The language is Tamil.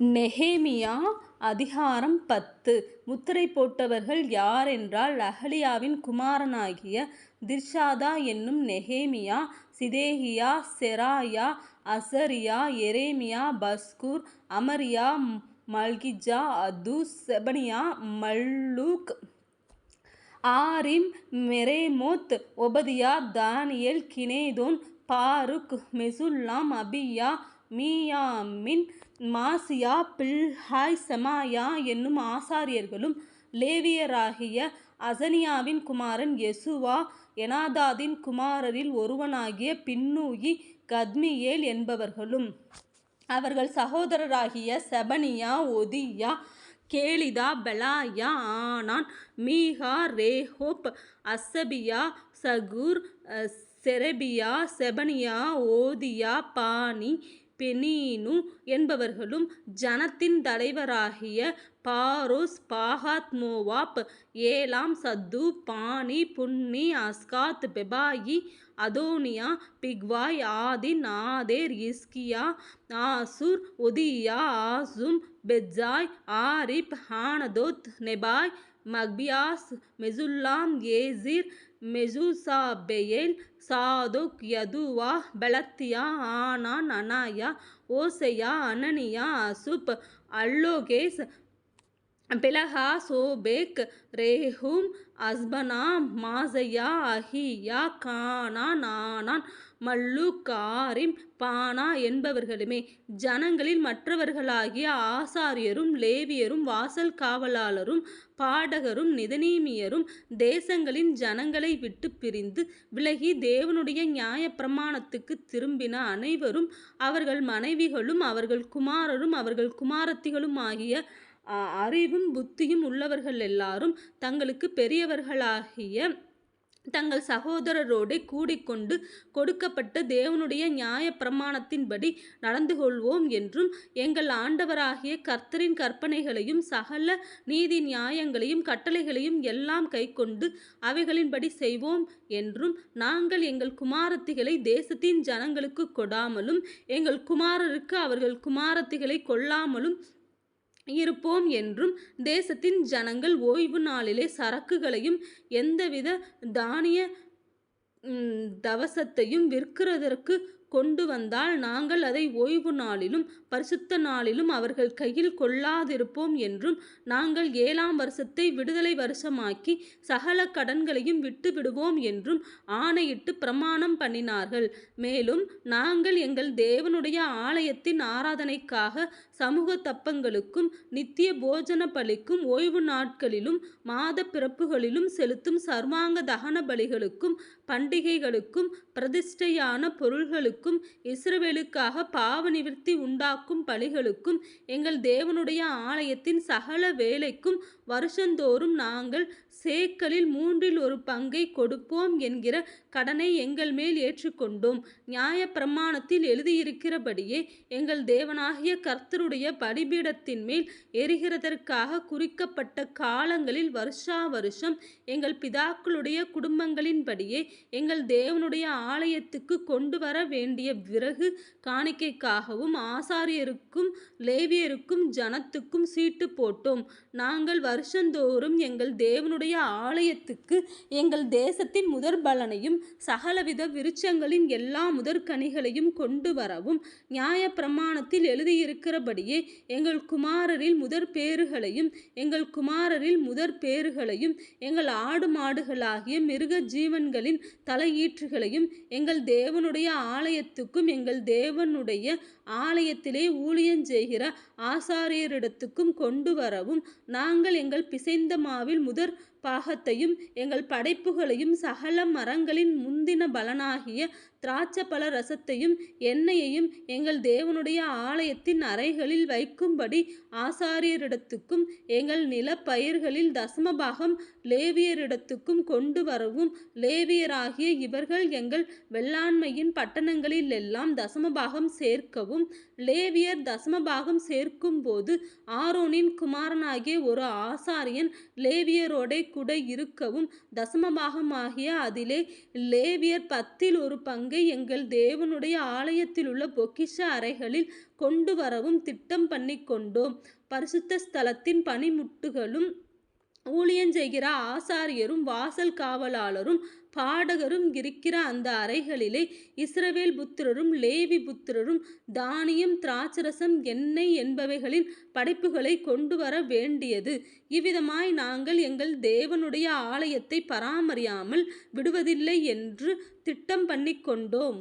நெஹேமியா அதிகாரம் பத்து. முத்திரை போட்டவர்கள் யாரென்றால் அஹலியாவின் குமாரனாகிய திர்ஷாதா என்னும் Nehemiah Zidkijah Seraiah Azariah Jeremiah Pashhur Amariah Malchijah அது Shebaniah Malluch Harim Meremoth Obadiah Daniel Ginnethon Baruch Meshullam Abijah மியாமின் Maaziah Bilgai Shemaiah என்னும் ஆசாரியர்களும் லேவியராகிய அசனியாவின் குமாரன் யெசுவா எனாதாதின் குமாரரில் ஒருவனாகிய பின்னூயி கத்மியேல் என்பவர்களும். அவர்கள் சகோதரராகிய செபனியா ஒதியா கேலிதா பெலாயா ஆனான் மீகா ரேஹோப் அசபியா சகூர் செரபியா செபனியா ஓதியா பானி பெனீனு என்பவர்களும் ஜனத்தின் தலைவராகிய பாரோஸ் Pahath Moab Elam Zatthu Bani Bunni Azgad Bebai Adonijah Bigvai Adin Ater Hizkijah Azzur Hodijah Hashum Bezai Hariph Anathoth Nebai Magpiash Meshullam Hezir Meshezabeel Zadok Jaddua Pelatiah Hanan Anaiah Hoshea அனனியா அசுப் அல்லோகேஸ் பெலகா சோபேக் ரேஹும் அஸ்பனா மாசையா அஹியா கானா நானான் மல்லு காரிம் பானா என்பவர்களுமே. ஜனங்களில் மற்றவர்களாகிய ஆசாரியரும் லேவியரும் வாசல் காவலாளரும் பாடகரும் நிதனீமியரும் தேசங்களின் ஜனங்களை விட்டு பிரிந்து விலகி தேவனுடைய நியாயப்பிரமாணத்துக்குத் திரும்பின அனைவரும் அவர்கள் மனைவிகளும் அவர்கள் குமாரரும் அவர்கள் குமாரத்திகளும் ஆகிய அறிவும் புத்தியும் உள்ளவர்கள் எல்லாரும் தங்களுக்கு பெரியவர்களாகிய தங்கள் சகோதரரோடே கூடிக்கொண்டு கொடுக்கப்பட்ட தேவனுடைய நியாய பிரமாணத்தின்படி நடந்து கொள்வோம் என்றும் எங்கள் ஆண்டவராகிய கர்த்தரின் கற்பனைகளையும் சகல நீதி நியாயங்களையும் கட்டளைகளையும் எல்லாம் கைக்கொண்டு அவைகளின்படி செய்வோம் என்றும் நாங்கள் எங்கள் குமாரத்திகளை தேசத்தின் ஜனங்களுக்கு கொடாமலும் எங்கள் குமாரருக்கு அவர்கள் குமாரத்திகளை கொள்ளாமலும் இருப்போம் என்றும் தேசத்தின் ஜனங்கள் ஓய்வு நாளிலே சரக்குகளையும் எந்தவித தானிய தவசத்தையும் விற்கிறதற்கு கொண்டு வந்தால் நாங்கள் அதை ஓய்வு நாளிலும் பரிசுத்த நாளிலும் அவர்கள் கையில் கொள்ளாதிருப்போம் என்றும் நாங்கள் ஏழாம் வருஷத்தை விடுதலை வருஷமாக்கி சகல கடன்களையும் விட்டு விடுவோம் என்றும் ஆணையிட்டு பிரமாணம் பண்ணினார்கள். மேலும் நாங்கள் எங்கள் தேவனுடைய ஆலயத்தின் ஆராதனைக்காக சமூக தப்பங்களுக்கும் நித்திய போஜன பலிக்கும் ஓய்வு நாட்களிலும் மாத பிறப்புகளிலும் செலுத்தும் சர்வாங்க தகன பலிகளுக்கும் பண்டிகைகளுக்கும் பிரதிஷ்டையான பொருள்களுக்கும் இஸ்ரவேலுக்காக பாவ நிவர்த்தி உண்டாக்கும் பலிகளுக்கும் எங்கள் தேவனுடைய ஆலயத்தின் சகல வேலைக்கும் வருஷந்தோறும் நாங்கள் சேக்கலில் மூன்றில் ஒரு பங்கை கொடுப்போம் என்கிற கடனை எங்கள் மேல் ஏற்றுக்கொண்டோம். நியாய பிரமாணத்தில் எழுதியிருக்கிறபடியே எங்கள் தேவனாகிய கர்த்தருடைய பலிபீடத்தின் மேல் எரிகிறதற்காக குறிக்கப்பட்ட காலங்களில் வருஷா வருஷம் எங்கள் பிதாக்களுடைய குடும்பங்களின்படியே எங்கள் தேவனுடைய ஆலயத்துக்கு கொண்டு வர வேண்டிய விறகு காணிக்கைக்காகவும் ஆசாரியருக்கும் லேவியருக்கும் ஜனத்துக்கும் சீட்டு போட்டோம். நாங்கள் வருஷந்தோறும் எங்கள் தேவனுடைய ஆலயத்துக்கு எங்கள் தேசத்தின் முதற் பலனையும் சகலவித விருட்சங்களின் எல்லா முதற்கனிகளையும் கொண்டு வரவும் நியாய பிரமாணத்தில் சொன்னபடியே எங்கள் குமாரரில் முதற் பேறுகளையும் எங்கள் குமாரரில் முதற் பேறுகளையும் எங்கள் ஆடு மாடுகளாகிய மிருக ஜீவன்களின் தலையீற்றுகளையும் எங்கள் தேவனுடைய ஆலயத்துக்கும் எங்கள் தேவனுடைய ஆலயத்திலே ஊழியஞ்செய்கிற ஆசாரியரிடத்துக்கும் கொண்டு வரவும் நாங்கள் எங்கள் பிசைந்த மாவில் முதற் பாகத்தையும் எங்கள் படைப்புகளையும் சகல மரங்களின் முந்தின பலனாகிய திராட்சப்பழ ரசத்தையும் எண்ணெயையும் எங்கள் தேவனுடைய ஆலயத்தின் அறைகளில் வைக்கும்படி ஆசாரியரிடத்துக்கும் எங்கள் நிலப்பயிர்களில் தசமபாகம் லேவியரிடத்துக்கும் கொண்டு வரவும் லேவியராகிய இவர்கள் எங்கள் வெள்ளாண்மையின் பட்டணங்களில் எல்லாம் தசமபாகம் சேர்க்கவும் லேவியர் தசமபாகம் சேர்க்கும்போது ஆரோனின் குமாரனாகிய ஒரு ஆசாரியன் லேவியரோடே கூட இருக்கவும் தசமபாகமாகிய அதிலே லேவியர் பத்தில் ஒரு பங்கை எங்கள் தேவனுடைய ஆலயத்தில் உள்ள பொக்கிஷ அறைகளில் கொண்டு வரவும் திட்டம் பண்ணி கொண்டோம். பரிசுத்த ஸ்தலத்தின் பனிமுட்டுகளும் ஊழியம் ஊழியஞ்செய்கிற ஆசாரியரும் வாசல் காவலாளரும் பாடகரும் இருக்கிற அந்த அறைகளிலே இஸ்ரவேல் புத்திரரும் லேவி புத்திரரும் தானியம் திராட்சரசம் எண்ணெய் என்பவைகளின் படைப்புகளைக் கொண்டுவர வேண்டியது. இவ்விதமாய் நாங்கள் எங்கள் தேவனுடைய ஆலயத்தை பராமரியாமல் விடுவதில்லை என்று திட்டம் பண்ணிக்கொண்டோம்